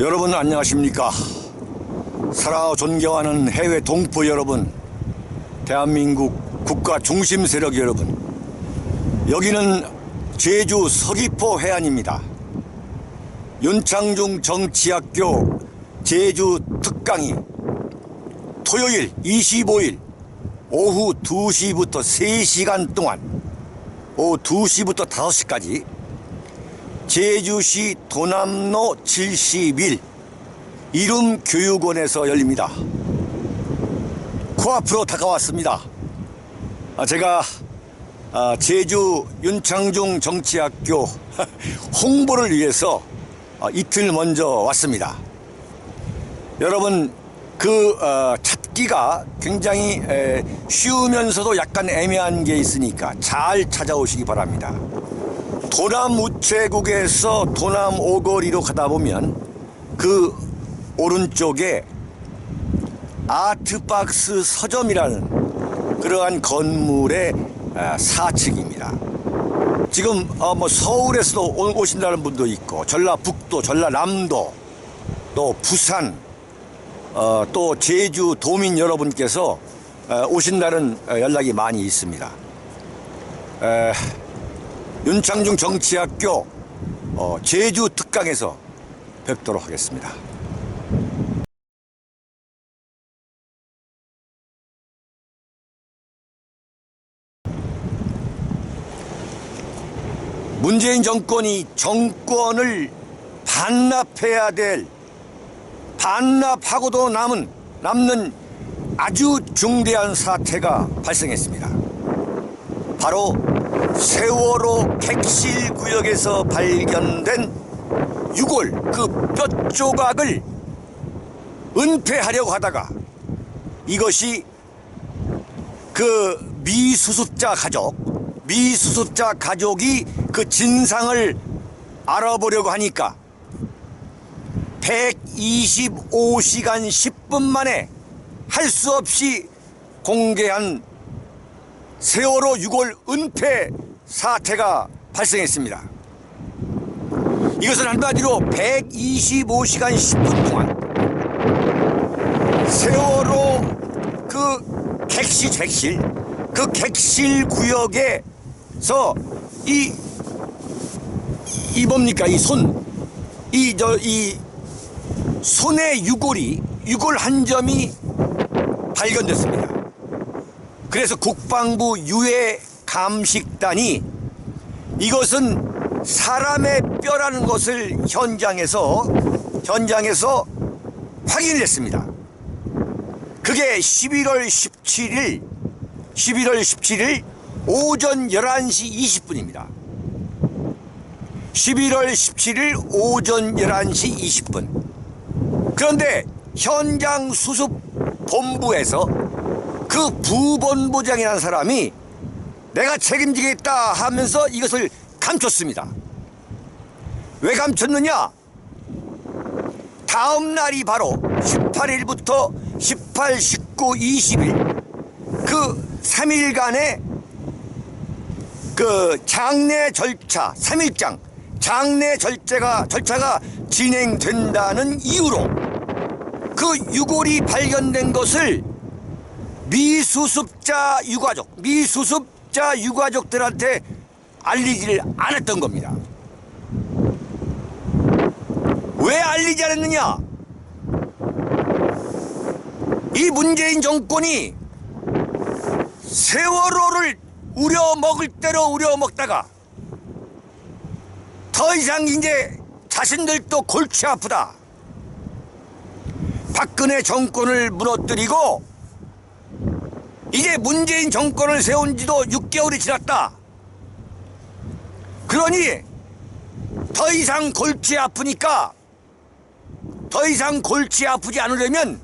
여러분 안녕하십니까? 사랑하고 존경하는 해외 동포 여러분, 대한민국 국가 중심 세력 여러분, 여기는 제주 서귀포 해안입니다. 윤창중 정치학교 제주 특강이 토요일 25일 오후 2시부터 3시간 동안 오후 2시부터 5시까지 제주시 도남로 71 이름교육원에서 열립니다. 코앞으로 다가왔습니다. 아, 제가 아, 제주 윤창중 정치학교 홍보를 위해서 아, 이틀 먼저 왔습니다. 여러분 그 어, 찾기가 굉장히 에, 쉬우면서도 약간 애매한 게 있으니까 잘 찾아오시기 바랍니다. 도남 우체국에서 도남 오거리로 가다 보면 그 오른쪽에 아트박스 서점이라는 그러한 건물의 아, 사측입니다. 지금 어, 뭐 서울에서도 오- 오신다는 분도 있고 전라북도, 전라남도, 또 부산, 어, 또 제주 도민 여러분께서 어, 오신다는 어, 연락이 많이 있습니다. 에, 윤창중 정치학교 어, 제주 특강에서 뵙도록 하겠습니다. 문재인 정권이 정권을 반납해야 될 반납하고도 남은 남는 아주 중대한 사태가 발생했습니다. 바로 세월호 객실 구역에서 발견된 유골 그뼈 조각을 은폐하려고 하다가 이것이 그 미수습자 가족 미수습자 가족이 그 진상을 알아보려고 하니까 125시간 10분 만에 할 수 없이 공개한 세월호 6월 은폐 사태가 발생했습니다. 이것은 한마디로 125시간 10분 동안 세월호 그 객실 객실 그 객실 구역에서 이 이 뭡니까 이 손 이 저이 손의 유골이 유골 한 점이 발견됐습니다. 그래서 국방부 유해 감식단이 이것은 사람의 뼈라는 것을 현장에서 현장에서 확인을 했습니다. 그게 11월 17일 11월 17일 오전 11시 20분입니다. 11월 17일 오전 11시 20분. 그런데 현장 수습 본부에서 그 부본부장이라는 사람이 내가 책임지겠다 하면서 이것을 감췄습니다. 왜 감췄느냐? 다음 날이 바로 18일부터 18, 19, 20일 그 3일간의 그 장례 절차 3일장 장례 절차가 절차가 진행된다는 이유로 그 유골이 발견된 것을 미수습자 유가족 미수습자 유가족들한테 알리지를 않았던 겁니다. 왜 알리지 않았느냐? 이 문재인 정권이 세월호를 우려먹을 대로 우려먹다가 더 이상 이제 자신들도 골치 아프다. 박근혜 정권을 무너뜨리고 이제 문재인 정권을 세운 지도 6개월이 지났다. 그러니 더 이상 골치 아프니까 더 이상 골치 아프지 않으려면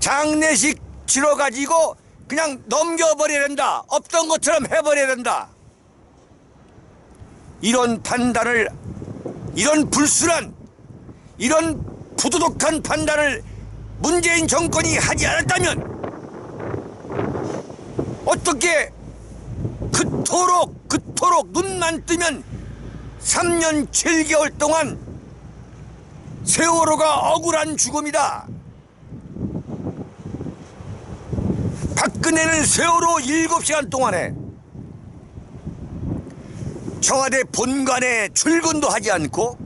장례식 치러 가지고 그냥 넘겨버려야 된다. 없던 것처럼 해버려야 된다. 이런 판단을, 이런 불순한, 이런 부도덕한 판단을 문재인 정권이 하지 않았다면 어떻게 그토록, 그토록 눈만 뜨면 3년 7개월 동안 세월호가 억울한 죽음이다. 박근혜는 세월호 7시간 동안에 청와대 본관에 출근도 하지 않고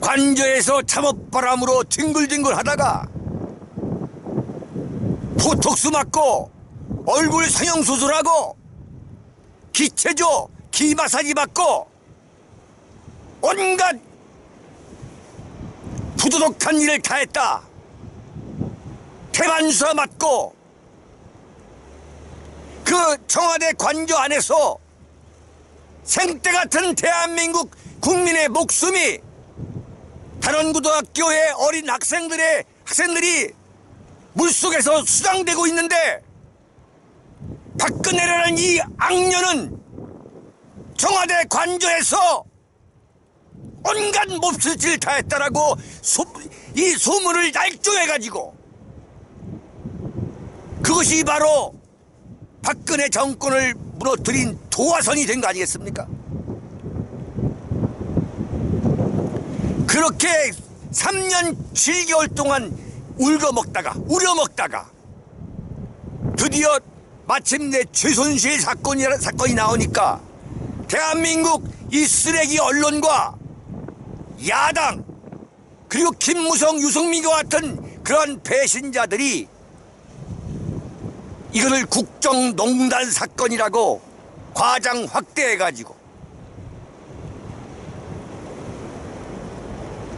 관저에서 잠옷바람으로 뒹굴뒹굴 하다가 보톡스 맞고 얼굴 성형 수술하고 기체조 기마사지 받고 온갖 부도덕한 일을 다 했다. 태반수사 맞고 그 청와대 관저 안에서 생때 같은 대한민국 국민의 목숨이 단원고등학교의 어린 학생들의 학생들이 물속에서 수장되고 있는데 박근혜라는 이 악녀는 청와대 관저에서 온갖 몹쓸 짓을 다 했다라고 소, 이 소문을 날조해가지고 그것이 바로 박근혜 정권을 무너뜨린 도화선이 된 거 아니겠습니까? 그렇게 3년 7개월 동안 울거먹다가 우려먹다가 드디어 마침내 최순실 사건이, 사건이 나오니까 대한민국 이 쓰레기 언론과 야당 그리고 김무성 유승민과 같은 그런 배신자들이 이것을 국정농단 사건이라고 과장 확대해가지고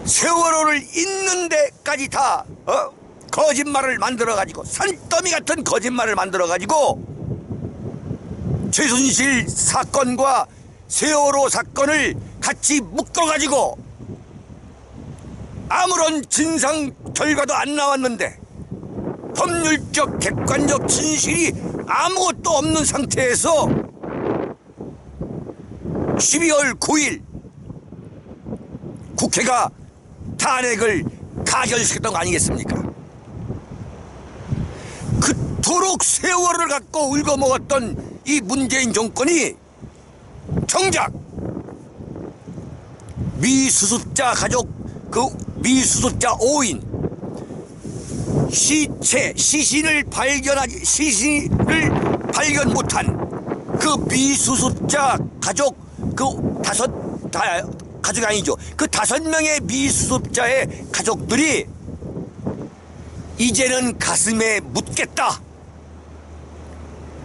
세월호를 있는 데까지 다 어? 거짓말을 만들어가지고 산더미 같은 거짓말을 만들어가지고 최순실 사건과 세월호 사건을 같이 묶어가지고 아무런 진상 결과도 안 나왔는데 법률적 객관적 진실이 아무것도 없는 상태에서 12월 9일 국회가 탄핵을 가결시켰던 거 아니겠습니까? 그토록 세월을 갖고 울거먹었던 이 문재인 정권이 정작 미수습자 가족 그 미수습자 5인 시체 시신을 발견하지 시신을 발견 못한 그 미수습자 가족 그 다섯 다 가족이 아니죠. 그 다섯 명의 미수습자의 가족들이 이제는 가슴에 묻겠다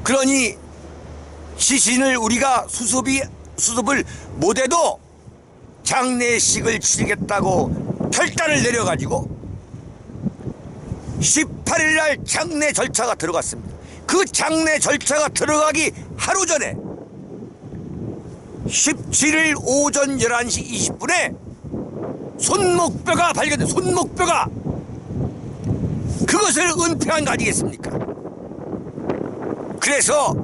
그러니 시신을 우리가 수습이 수습을 못해도 장례식을 치르겠다고 결단을 내려가지고 18일 날 장례 절차가 들어갔습니다. 그 장례 절차가 들어가기 하루 전에 17일 오전 11시 20분에 손목뼈가 발견된 손목뼈가 그것을 은폐한 거 아니겠습니까? 그래서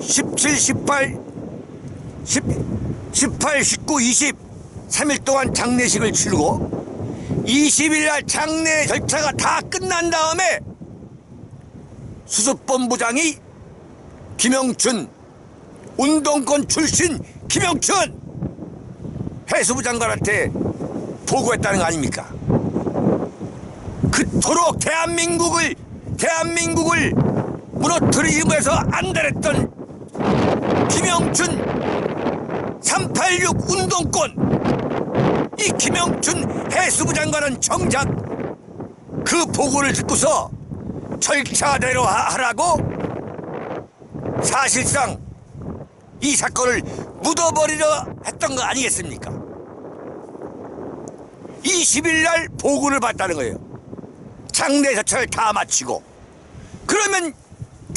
17, 18, 10, 18, 19, 20 3일 동안 장례식을 치르고 20일 날 장례 절차가 다 끝난 다음에 수습본부장이 김영춘 운동권 출신 김영춘 해수부 장관한테 보고했다는 거 아닙니까? 그토록 대한민국을 대한민국을 무너뜨리기 위해서 안달했던 김영춘 386 운동권 이 김영춘 해수부 장관은 정작 그 보고를 듣고서 절차대로 하- 하라고 사실상 이 사건을 묻어버리려 했던 거 아니겠습니까? 20일 날 보고를 받다는 거예요. 장례 자체를 다 마치고 그러면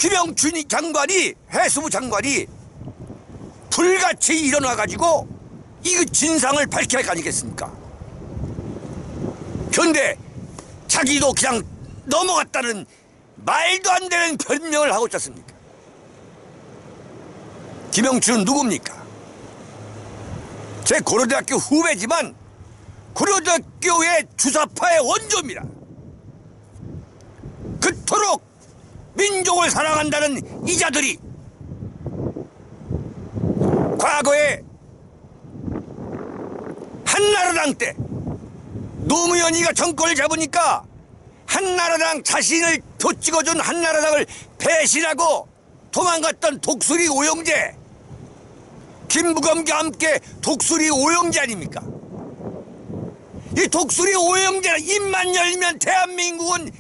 김영춘 장관이 해수부 장관이 불같이 일어나 가지고 이 진상을 밝혀야 아니겠습니까? 그런데 자기도 그냥 넘어갔다는 말도 안 되는 변명을 하고 있었습니까? 김영춘은 누굽니까? 제 고려대학교 후배지만 고려대학교의 주사파의 원조입니다. 그토록 민족을 사랑한다는 이자들이 과거에 한나라당 때 노무현이가 정권을 잡으니까 한나라당 자신을 도찍어준 한나라당을 배신하고 도망갔던 독수리 오영재 김부겸과 함께 독수리 오영재 아닙니까? 이 독수리 오영재는 입만 열면 대한민국은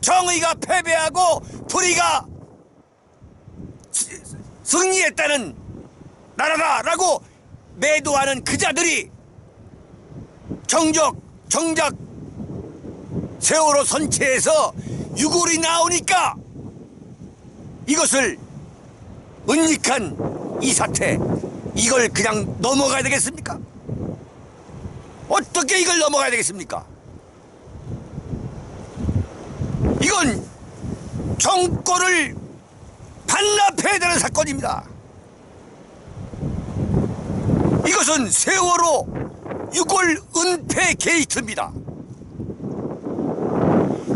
정의가 패배하고 불의가 스- 승리했다는 나라다라고 매도하는 그자들이 정적 정작 세월호 선체에서 유골이 나오니까 이것을 은닉한 이 사태 이걸 그냥 넘어가야 되겠습니까? 어떻게 이걸 넘어가야 되겠습니까? 이건 정권을 반납해야 되는 사건입니다. 이것은 세월호 유골 은폐 게이트입니다.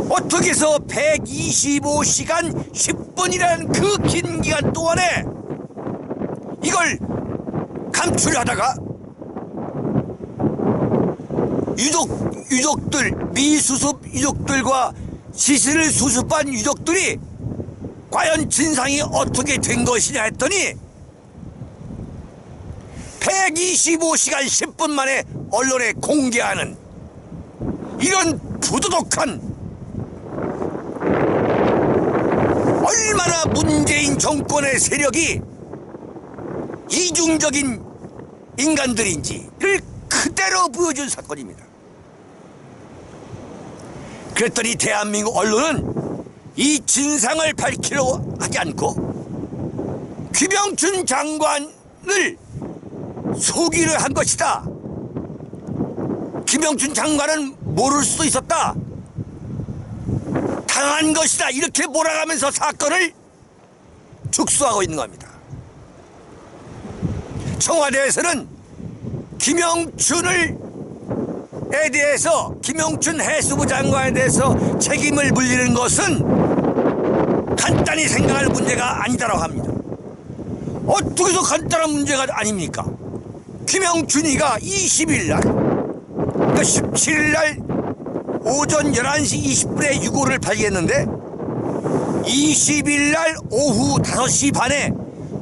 어떻게 해서 125시간 10분이라는 그 긴 기간 동안에 이걸 감출하다가 유족 유족들 미수습 유족들과 시신을 수습한 유족들이 과연 진상이 어떻게 된 것이냐 했더니 125시간 10분 만에 언론에 공개하는 이런 부도덕한 얼마나 문재인 정권의 세력이 이중적인 인간들인지를 그대로 보여준 사건입니다. 그랬더니 대한민국 언론은 이 진상을 밝히려고 하지 않고 귀병춘 장관을 소기를 한 것이다. 김영춘 장관은 모를 수도 있었다. 당한 것이다. 이렇게 몰아가면서 사건을 축소하고 있는 겁니다. 청와대에서는 김영춘을 에 대해서 김영춘 해수부 장관에 대해서 책임을 물리는 것은 간단히 생각할 문제가 아니다라고 합니다. 어떻게 해서 간단한 문제가 아닙니까? 김영춘이가 20일 날, 그러니까 17일 날 오전 11시 20분에 유골을 발견했는데 20일 날 오후 5시 반에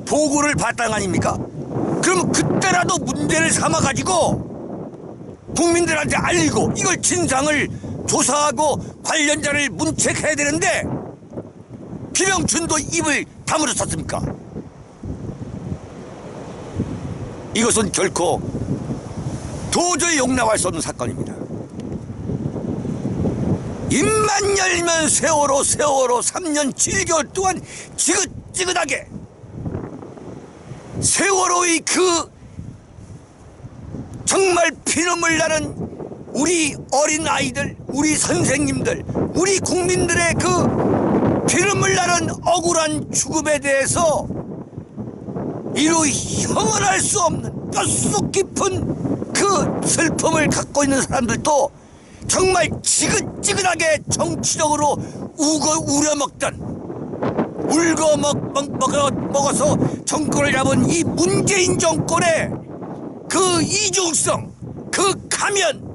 보고를 받다는 거 아닙니까? 그럼 그때라도 문제를 삼아가지고 국민들한테 알리고 이걸 진상을 조사하고 관련자를 문책해야 되는데 김영춘도 입을 다물었었습니까? 이것은 결코 도저히 용납할 수 없는 사건입니다. 입만 열면 세월호 세월호 3년 7개월 동안 지긋지긋하게 세월호의 그 정말 피눈물 나는 우리 어린 아이들, 우리 선생님들, 우리 국민들의 그 피눈물 나는 억울한 죽음에 대해서 이루 형언할 수 없는 뼛속 깊은 그 슬픔을 갖고 있는 사람들도 정말 지긋지긋하게 정치적으로 우거 우려먹던 울고 먹, 먹, 먹어, 먹어서 정권을 잡은 이 문재인 정권의 그 이중성, 그 가면,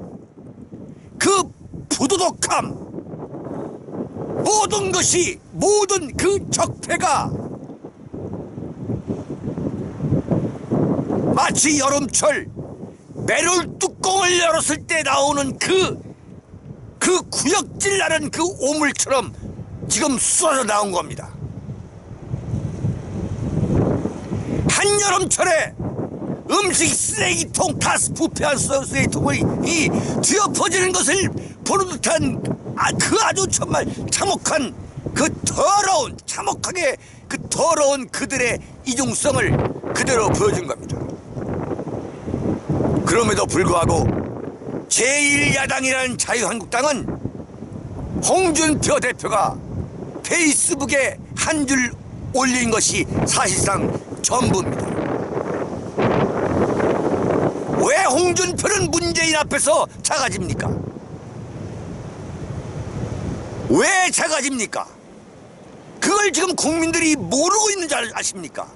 그 부도덕함, 모든 것이, 모든 그 적폐가 마치 여름철 메롤 뚜껑을 열었을 때 나오는 그, 그 구역질 나는 그 오물처럼 지금 쏟아져 나온 겁니다. 한여름철에 음식 쓰레기통 다 부패한 쓰레기통을 이 뒤엎어지는 것을 보는 듯한 아, 그 아주 정말 참혹한 그 더러운 참혹하게 그 더러운 그들의 이중성을 그대로 보여준 겁니다. 그럼에도 불구하고 제1야당이라는 자유한국당은 홍준표 대표가 페이스북에 한 줄 올린 것이 사실상 전부입니다. 왜 홍준표는 문재인 앞에서 작아집니까? 왜 작아집니까? 그걸 지금 국민들이 모르고 있는 줄 아십니까?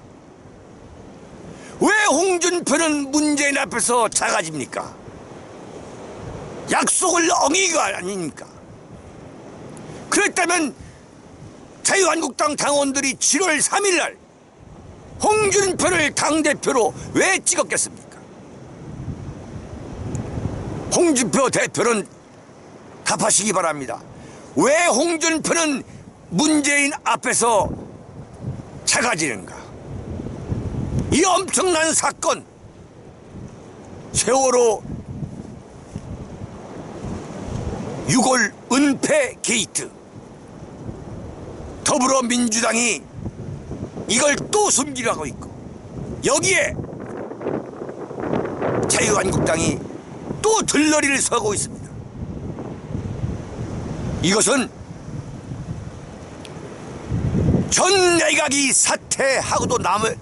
왜 홍준표는 문재인 앞에서 작아집니까? 약속을 어기가 아닙니까? 그랬다면 자유한국당 당원들이 7월 3일 날 홍준표를 당대표로 왜 찍었겠습니까? 홍준표 대표는 답하시기 바랍니다. 왜 홍준표는 문재인 앞에서 작아지는가? 이 엄청난 사건, 세월호 6월 은폐 게이트, 더불어민주당이 이걸 또 숨기려고 있고, 여기에 자유한국당이 또 들러리를 서고 있습니다. 이것은 전 내각이 사퇴하고도 남을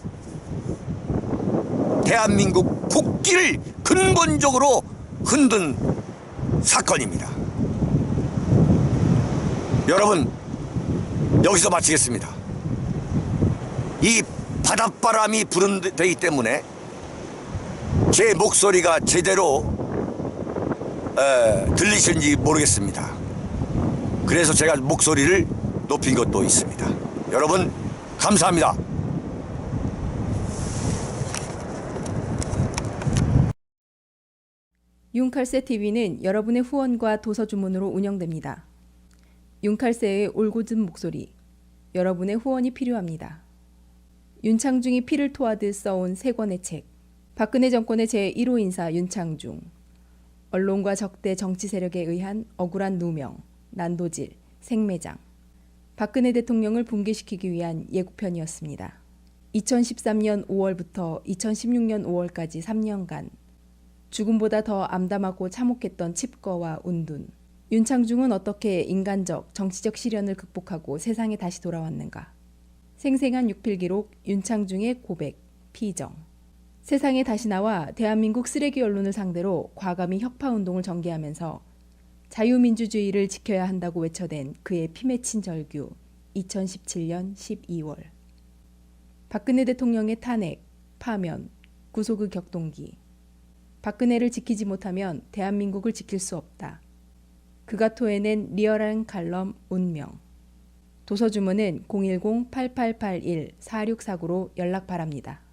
대한민국 국기를 근본적으로 흔든 사건입니다. 여러분, 여기서 마치겠습니다. 이 바닷바람이 부는 데이기 때문에 제 목소리가 제대로 에, 들리시는지 모르겠습니다. 그래서 제가 목소리를 높인 것도 있습니다. 여러분, 감사합니다. 윤칼세 TV는 여러분의 후원과 도서 주문으로 운영됩니다. 윤칼세의 올곧은 목소리, 여러분의 후원이 필요합니다. 윤창중이 피를 토하듯 써온 세 권의 책, 박근혜 정권의 제1호 인사 윤창중, 언론과 적대 정치 세력에 의한 억울한 누명, 난도질, 생매장, 박근혜 대통령을 붕괴시키기 위한 예고편이었습니다. 2013년 5월부터 2016년 5월까지 3년간 죽음보다 더 암담하고 참혹했던 칩거와 운둔. 윤창중은 어떻게 인간적, 정치적 시련을 극복하고 세상에 다시 돌아왔는가? 생생한 육필기록 윤창중의 고백, 피정. 세상에 다시 나와 대한민국 쓰레기 언론을 상대로 과감히 혁파 운동을 전개하면서 자유민주주의를 지켜야 한다고 외쳐댄 그의 피 맺힌 절규 2017년 12월. 박근혜 대통령의 탄핵, 파면, 구속의 격동기. 박근혜를 지키지 못하면 대한민국을 지킬 수 없다. 그가 토해낸 리얼한 칼럼 운명. 도서 주문은 010-8881-4649로 연락 바랍니다.